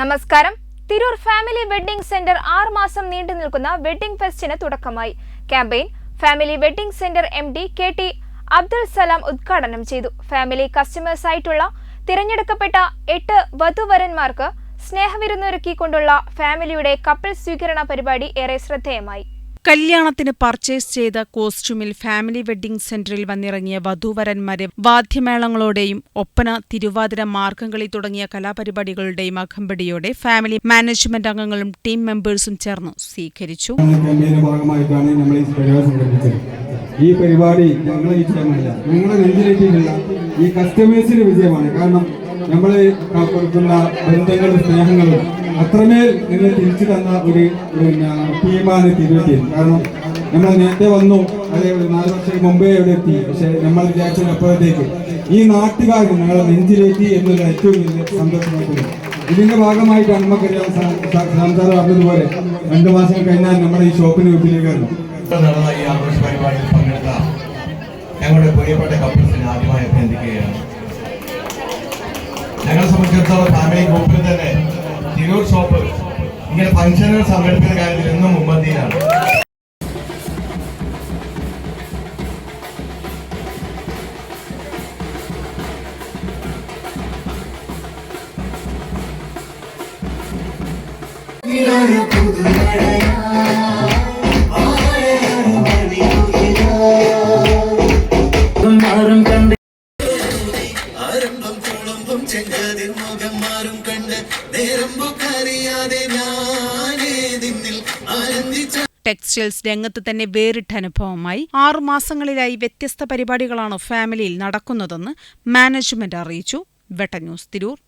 നമസ്കാരം. Tirur family wedding centre ആറ് മാസം നീണ്ടു നിൽക്കുന്ന വെഡ്ഡിംഗ് ഫെസ്റ്റിന് തുടക്കമായി. Campaign Family Wedding Centre M D K T Abdul Salam ഉദ്ഘാടനം ചെയ്തു. ഫാമിലി കസ്റ്റമേഴ്സ് ആയിട്ടുള്ള തിരഞ്ഞെടുക്കപ്പെട്ട എട്ട് വധുവരന്മാർക്ക് സ്നേഹവിരുന്നൊരുക്കിക്കൊണ്ടുള്ള ഫാമിലിയുടെ കപ്പിൾ സ്വീകരണ പരിപാടി ഏറെ ശ്രദ്ധേയമായി. കല്യാണത്തിന് പർച്ചേസ് ചെയ്ത കോസ്റ്റ്യൂമിൽ ഫാമിലി വെഡ്ഡിംഗ് സെന്ററിൽ വന്നിറങ്ങിയ വധൂവരന്മാരെ വാദ്യമേളങ്ങളോടെയും ഒപ്പന തിരുവാതിര മാർഗംകളി തുടങ്ങിയ കലാപരിപാടികളുടെയും അകമ്പടിയോടെ ഫാമിലി മാനേജ്മെന്റ് അംഗങ്ങളും ടീം മെമ്പേഴ്സും ചേർന്ന് സ്വീകരിച്ചു. ഈ പരിപാടി ഞങ്ങളെ വിജയമല്ല ഞങ്ങളെ നെഞ്ചിലേറ്റിട്ടുള്ള ഈ കസ്റ്റമേഴ്സിന്റെ വിജയമാണ്. കാരണം നമ്മൾ കൊടുക്കുന്ന ബന്ധങ്ങളും സ്നേഹങ്ങളും അത്രമേൽ നിങ്ങൾ തിരിച്ചു തന്ന ഒരു പിന്നെ ടീമാണ് കാരണം നമ്മൾ നേരത്തെ വന്നു അതെ ഒരു നാല് വർഷം മുമ്പേ ഇവിടെ എത്തി. പക്ഷെ നമ്മൾ വിചാരിച്ചതിന് അപ്പുറത്തേക്ക്. ഈ നാട്ടുകാർ നിങ്ങളെ നെഞ്ചിലേറ്റി എന്നുള്ള ഏറ്റവും വലിയ സന്തോഷമായിട്ടുണ്ട് ഇതിന്റെ ഭാഗമായിട്ടാണ് നമുക്കറിയാം സാംസാർ പറഞ്ഞതുപോലെ രണ്ടു മാസം കഴിഞ്ഞാൽ നമ്മുടെ ഈ ഷോപ്പിന് വീട്ടിലേക്കാണ് ഞങ്ങളെ സംബന്ധിച്ചിടത്തോളം ഫാമിലി ഗ്രൂപ്പിൽ തന്നെ തിരൂർ ഷോപ്പ്. ഇങ്ങനെ ഫംഗ്ഷനുകൾ സംഘടിപ്പിക്കുന്ന കാര്യത്തിൽ എന്നും മുമ്പന്തിയിലാണ് ആരംഭം തുളുമ്പും ചെങ്കതിർ മുഖം മാറും കണ്ട് നേരം ആനന്ദിച്ച ടെക്സ്റ്റൈൽസ് രംഗത്ത് തന്നെ വേറിട്ട അനുഭവമായി. ആറുമാസങ്ങളിലായി വ്യത്യസ്ത പരിപാടികളാണ് ഫാമിലിയിൽ നടക്കുന്നതെന്ന് മാനേജ്മെന്റ് അറിയിച്ചു. വെട്ട ന്യൂസ് തിരൂർ.